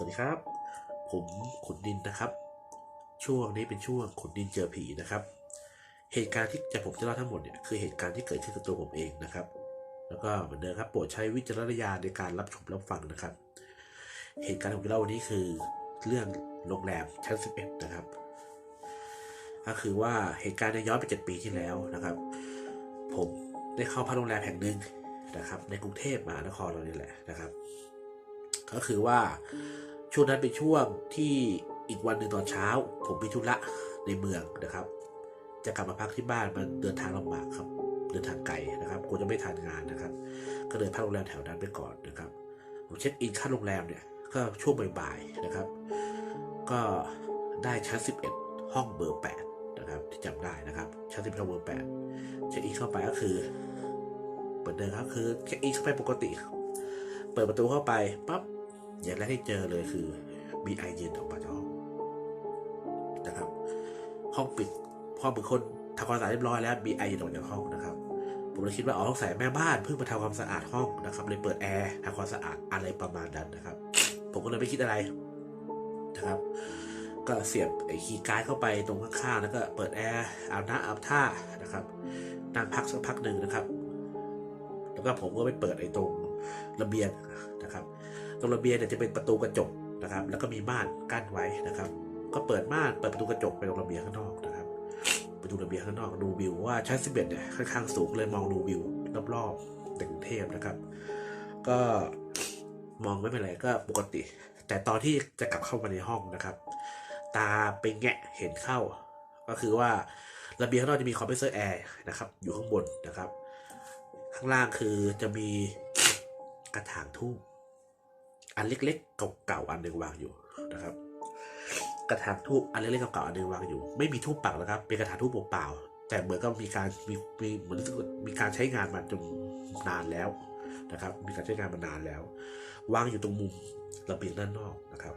สวัสดีครับ ผมขุนดินนะครับ ช่วงนี้เป็นช่วงขุนดินเจอผีนะครับ เหตุการณ์ที่จะผมจะเล่าทั้งหมดเนี่ยคือเหตุการณ์ที่เกิดขึ้นกับตัวผมเองนะครับ แล้วก็เหมือนเดิมครับโปรดใช้วิจารณญาณในการรับชมรับฟังนะครับ เหตุการณ์ที่ผมจะเล่าวันนี้คือเรื่องโรงแรมชั้น 11 นะครับ ก็คือว่าเหตุการณ์ในยย้อนไปเจ็ดปีที่แล้วนะครับ ผมได้เข้าพักโรงแรมแห่งหนึ่งนะครับ ในกรุงเทพมหานครเรานี่แหละนะครับ ก็คือว่า ช่วงนั้นเป็นช่วงที่อีกวันหนึ่งตอนเช้า ผมมีธุระในเมืองนะครับ จะกลับมาพักที่บ้านมันเดินทางลำบากครับ เดินทางไกลนะครับกลัวจะไม่ทันงานนะครับ ก็เลยพักโรงแรมแถวนั้นไปก่อนนะครับผมเช็คอินค่าโรงแรมเนี่ยก็ช่วงบ่ายๆนะครับ ก็ได้ชั้น 11 ห้องเบอร์ 8 นะครับที่จำได้นะครับ ชั้น 11ห้องเบอร์ 8 เช็คอินเข้าไปก็คือเหมือนเดิมครับคือเช็คอินเข้าไปปกติ เปิดประตูเข้าไปปั๊บ อย่างแรกที่เจอเลยคือมีไอเย็นออกมาจากห้องนะครับ ห้องปิดห้องเป็นคนทำความสะอาดเรียบร้อยแล้วมีไอเย็นออกจากห้องนะครับ ผมเลยคิดว่าอ๋อสงสัยแม่บ้านเพิ่งมาทำความสะอาดห้องนะครับเลยเปิดแอร์ทำความสะอาดอะไรประมาณนั้นนะครับ ผมก็เลยไม่คิดอะไรนะครับ ก็เสียบไอ้คีย์การ์ดเข้าไปตรงข้างๆแล้วก็เปิดแอร์อาบน้ำอาบท่านะครับนั่งพักสักพักหนึ่งนะครับ แล้วก็ผมก็ไปเปิดไอ้ตรงระเบียงนะครับ ตรงระเบียงเนี่ยจะเป็นประตูกระจกนะครับ แล้วก็มีม่านกั้นไว้นะครับ ก็เปิดม่านเปิดประตูกระจกไปตรงระเบียงข้างนอกนะครับไปดูระเบียงข้างนอกดูวิวว่าชั้นสิบเอ็ดเนี่ยค่อนข้างสูงเลยมองดูวิวรอบๆกรุงเทพนะครับ ก็มองไม่เป็นไรก็ปกติ แต่ตอนที่จะกลับเข้ามาในห้องนะครับ ตาไปแงะเห็นเข้า ก็คือว่าระเบียงข้างนอกจะมีคอมเพรสเซอร์แอร์นะครับ อยู่ข้างบนนะครับ ข้างล่างคือจะมีกระถางทูบ อันเล็กๆเก่าๆอันหนึ่งวางอยู่นะครับ กระถางทูบอันเล็กๆเก่าๆอันหนึ่งวางอยู่ ไม่มีทูบปักนะครับ เป็นกระถางทูบเปล่าแต่เหมือนก็มีการมีมีเหมือนรู้สึกมีการใช้งานมาจนนานแล้วนะครับ มีการใช้งานมานานแล้ว วางอยู่ตรงมุมระเบียงด้านนอกนะครับ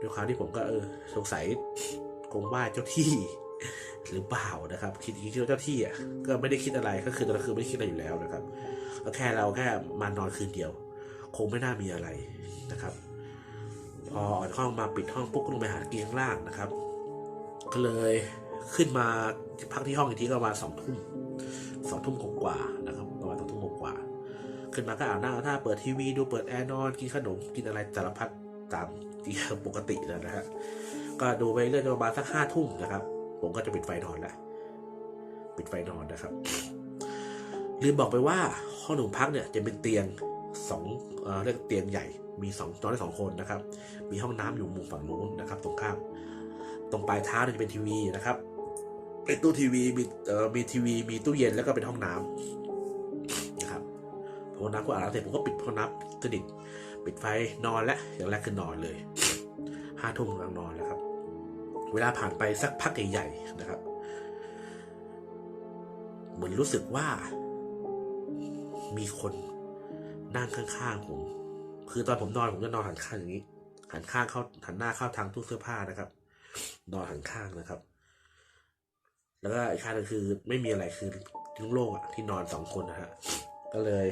ด้วยความที่ผมก็เออสงสัยคงว่าเจ้าที่หรือเปล่านะครับ คิดคิดว่าเจ้าที่อะก็ไม่ได้คิดอะไรก็คือตอนนั้นคือไม่ได้คิดอะไรอยู่แล้วนะครับก็แค่เราแค่มานอนคืนเดียว คงไม่น่ามีอะไรนะครับพอออกห้องมาปิดห้องปุ๊บก็ลงไปหาเกียงล่างนะครับ ก็เลยขึ้นมาพักที่ห้องอีกทีก็ประมาณสองทุ่มสองทุ่มกว่านะครับประมาณสองทุ่มกว่าขึ้นมาก็อาบน้ำอาบท่าเปิดทีวีดูเปิดแอร์นอนกินขนมกินอะไรสารพัดตามที่ปกติแล้วนะฮะก็ดูไปเรื่อยๆประมาณสักห้าทุ่มนะครับ ผมก็จะปิดไฟนอนแล้วปิดไฟนอนนะครับลืมบอกไปว่าห้องหนึ่งพักเนี่ยจะเป็นเตียง สองเรียกเตียงใหญ่ มีสองนอนได้สองคนนะครับ มีห้องน้ำอยู่มุมฝั่งนู้นนะครับ ตรงข้าม ตรงปลายเท้าเนี่ยจะเป็นทีวีนะครับ เป็นตู้ทีวีมีเอ่อมีทีวี มีตู้เย็นแล้วก็เป็นห้องน้ำนะครับพอน้ำก็อาบน้ำเสร็จผมก็ปิดห้องน้ำสนิทปิดไฟนอนแล้วอย่างแรกคือนอนเลยห้าทุ่มกำลังนอนแล้วครับ เวลาผ่านไปสักพักใหญ่ๆนะครับ เหมือนรู้สึกว่า มีคน นั่งข้างๆผม คือตอนผมนอนผมจะนอนหันข้างอย่างนี้ หันข้างเข้าหันหน้าเข้าทางตู้เสื้อผ้านะครับ นอนหันข้างนะครับ แล้วก็อีกข้างนึงคือไม่มีอะไรคือทิ้งโล่งอะที่นอนสองคนนะฮะก็เลย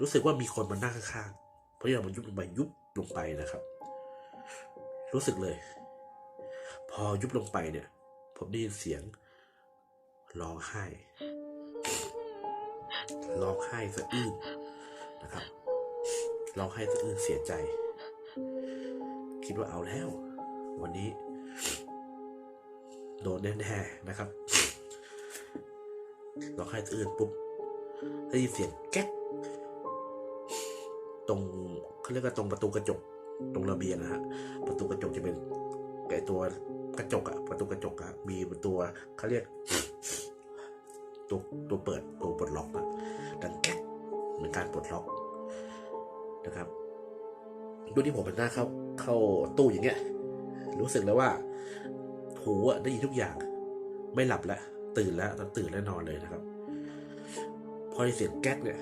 รู้สึกว่ามีคนมานั่งข้างๆเพราะอย่างมันยุบลงไปยุบลงไปนะครับ รู้สึกเลย พอยุบลงไปเนี่ย ผมได้ยินเสียงร้องไห้ร้องไห้สะอื้นนะครับ ร้องไห้สะอื้นเสียใจ คิดว่าเอาแล้ว วันนี้ โดนแน่ๆนะครับร้องไห้สะอื้นปุ๊บได้ยินเสียงแก๊กตรงเขาเรียกว่าตรงประตูกระจก ตรงระเบียงนะฮะประตูกระจกจะเป็นไอตัวกระจกอะประตูกระจกอะมีตัวเขาเรียกตัวตัวเปิดตัวปลดล็อกอะดังแก๊กเหมือนการปลดล็อก นะครับด้วยที่ผมเป็นหน้าเข้าเข้าตู้อย่างเงี้ย รู้สึกแล้วว่าหูอะได้ยินทุกอย่าง ไม่หลับแล้ว ตื่นแล้วตอนตื่นแล้วนอนเลยนะครับ พอได้เสียงแก๊กเนี่ย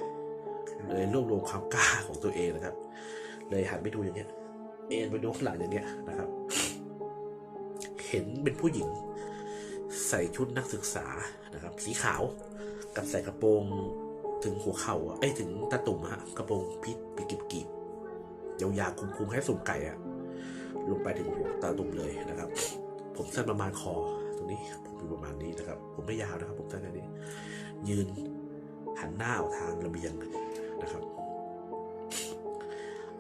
เลยรวบรวมความกล้าของตัวเองนะครับ เลยหันไปดูอย่างเงี้ย เอ็นไปดูข้างหลังอย่างเงี้ยนะครับ เห็นเป็นผู้หญิง ใส่ชุดนักศึกษานะครับ สีขาวกับใส่กระโปรง ถึงหัวเข่าอะเอ้ถึงตาตุ่มฮะกระโปรงพิษปีกกีบๆยาวๆคุ้มๆให้สุ่มไก่อะลงไปถึงตาตุ่มเลยนะครับ ผมสั้นประมาณคอตรงนี้ผมอยู่ประมาณนี้นะครับ ผมไม่ยาวนะครับ ผมสั้นแค่นี้ ยืนหันหน้าออกทางระเบียงนะครับ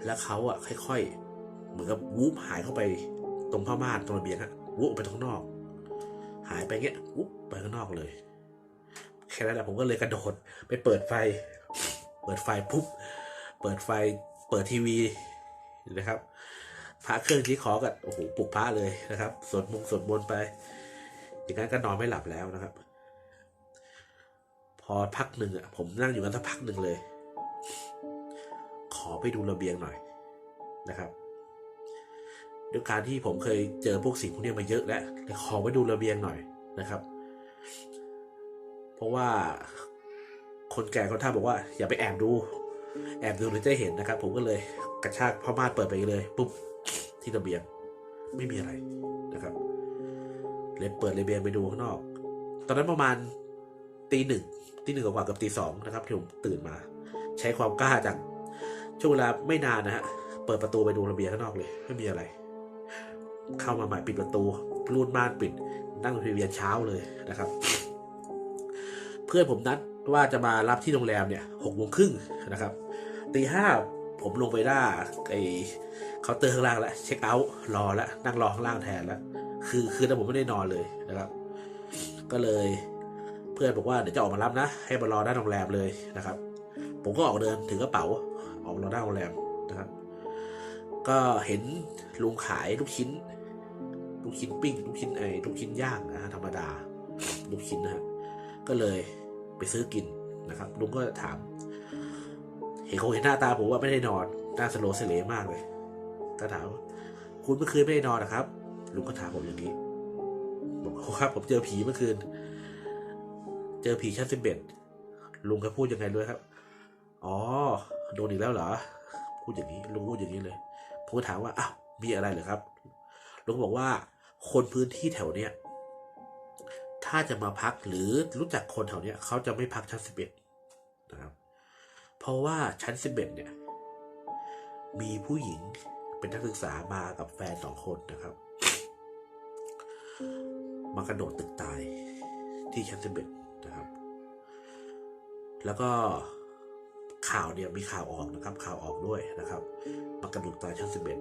แล้วเขาอะค่อยๆ เหมือนกับวูบหายเข้าไปตรงผ้าม่านตรงระเบียงอะวูบออกไปข้างนอก หายไปเงี้ยวูบไปข้างนอกเลย แค่นั้นแหละผมก็เลยกระโดดไปเปิดไฟ เปิดไฟปุ๊บ เปิดไฟ เปิดทีวีนะครับ พระเครื่องที่ขอกันโอ้โหปลุกพระเลยนะครับ สวดมงสวดมนต์ไป อย่างนั้นก็นอนไม่หลับแล้วนะครับ พอพักหนึ่งอะ ผมนั่งอยู่กันสักพักหนึ่งเลย ขอไปดูระเบียงหน่อยนะครับด้วยการที่ผมเคยเจอพวกสิ่งพวกนี้มาเยอะแล้วขอไปดูระเบียงหน่อยนะครับ ราะว่าคนแก่คนท่าบอกว่า อย่าไปแอบดู แอบดูหรือจะเห็นนะครับ ผมก็เลยกระชากผ้าม่านเปิดไปเลยปุ๊บที่ระเบียงไม่มีอะไรนะครับเลยเปิดระเบียงไปดูข้างนอก ตอนนั้นประมาณตีหนึ่งตีหนึ่งกว่ากับตีสองนะครับที่ผมตื่นมา ใช้ความกล้าจากช่วงเวลาไม่นานนะฮะเปิดประตูไปดูระเบียงข้างนอกเลย ไม่มีอะไร เข้ามาใหม่ปิดประตูรูดม่านปิดนั่งดูทีวียันเช้าเลยนะครับ เพื่อนผมนัดว่าจะมารับที่โรงแรมเนี่ยหกโมงครึ่งนะครับตีห้าผมลงไปหน้าไอเคาน์เตอร์ข้างล่างแล้วเช็คเอาท์รอแล้วนั่งรอข้างล่างแทนแล้วคือคือแต่ผมไม่ได้นอนเลยนะครับ ก็เลยเพื่อนบอกว่าเดี๋ยวจะออกมารับนะ ให้มารอหน้าโรงแรมเลยนะครับ ผมก็ออกเดินถือกระเป๋า ออกรอหน้าโรงแรมนะครับ ก็เห็นลุงขายลูกชิ้น ลูกชิ้นปิ้ง ลูกชิ้นไอ้ลูกชิ้นย่างนะฮะธรรมดา ลูกชิ้นนะฮะ ก็เลยไปซื้อกินนะครับ ลุงก็ถาม เห็นคงเห็นหน้าตาผมว่าไม่ได้นอนหน้าสโลเสเลมากเลยก็ถามว่าคุณเมื่อคืนไม่ได้นอนนะครับ ลุงก็ถามผมอย่างนี้บอกครับ ผมเจอผีเมื่อคืน เจอผีชั้นสิบเอ็ดลุงก็พูดยังไงด้วยครับ อ๋อโดนอีกแล้วเหรอ พูดอย่างนี้ ลุงพูดอย่างนี้เลยผมก็ถามว่าอ้าวมีอะไรเหรอครับ ลุงบอกว่าคนพื้นที่แถวเนี้ย ถ้าจะมาพักหรือรู้จักคนแถวนี้เขาจะไม่พักชั้นสิบเอ็ดนะครับเพราะว่าชั้นสิบเอ็ดเนี่ย มีผู้หญิงเป็นนักศึกษามากับแฟนสองคนนะครับมากระโดดตึกตายที่ชั้นสิบเอ็ดนะครับ แล้วก็ข่าวเนี่ยมีข่าวออกนะครับ ข่าวออกด้วยนะครับมากระโดดตายชั้นสิบเอ็ด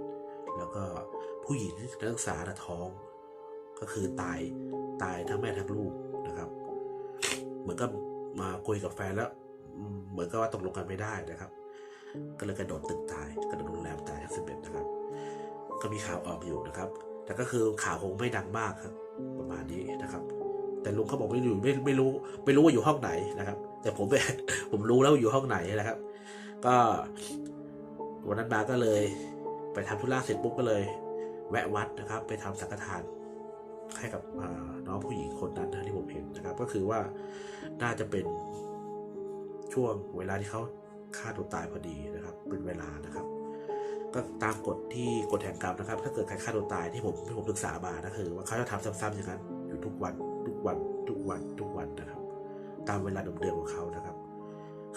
แล้วก็ผู้หญิงนักศึกษาน่ะท้อง ก็คือตาย ตายทั้งแม่ทั้งลูกนะครับ เหมือนกับมาคุยกับแฟนแล้ว เหมือนกับว่าตกลงกันไม่ได้นะครับ ก็เลยกระโดดตึกตายกระโดดโรงแรมตายทั้งสิบเอ็ดนะครับ ก็มีข่าวออกอยู่นะครับ แต่ก็คือข่าวคงไม่ดังมากครับ ประมาณนี้นะครับ แต่ลุงเขาบอกไม่รู้ไม่ไม่รู้ไม่รู้ว่าอยู่ห้องไหนนะครับ แต่ผมผมรู้แล้วว่าอยู่ห้องไหนนะครับ ก็วันนั้นมาก็เลย ไปทำธุระเสร็จปุ๊บก็เลย แวะวัดนะครับ ไปทำสังฆทาน ให้กับน้องผู้หญิงคนนั้นนะที่ผมเห็นนะครับ ก็คือว่าน่าจะเป็นช่วงเวลาที่เขาฆ่าตัวตายพอดีนะครับ เป็นเวลานะครับ ก็ตามกฎที่กฎแห่งกรรมนะครับ ถ้าเกิดใครฆ่าตัวตายที่ผมที่ผมศึกษามานะคือ ว่าเขาจะทำซ้ำๆอย่างนั้นอยู่ทุกวันทุกวันทุกวันทุกวันนะครับ ตามเวลาเดิมๆของเขานะครับ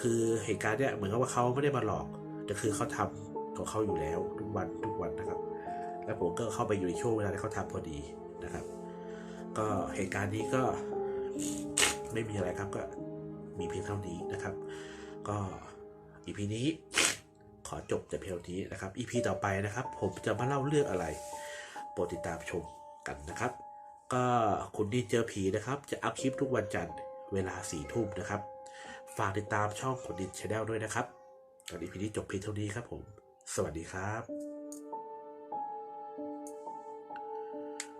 คือเหตุการณ์เนี้ยเหมือนกับว่าเขาไม่ได้มาหลอกแต่คือเขาทำของเขาอยู่แล้วทุกวันทุกวันนะครับ แล้วผมก็เข้าไปอยู่ในช่วงเวลาที่เขาทำพอดี ก็เหตุการณ์นี้ก็ไม่มีอะไรครับก็มีเพียงเท่านี้นะครับ ก็อีพีนี้ขอจบแต่เพียงเท่านี้นะครับอีพีต่อไปนะครับ ผมจะมาเล่าเรื่องอะไรโปรดติดตามชมกันนะครับ ก็คุณดีเจอผีนะครับ จะอัพคลิปทุกวันจันทร์เวลาสี่ทุ่มนะครับ ฝากติดตามช่องขุนดินชาแนลด้วยนะครับตอนนี้พีนี้จบเพียงเท่านี้ครับผม สวัสดีครับ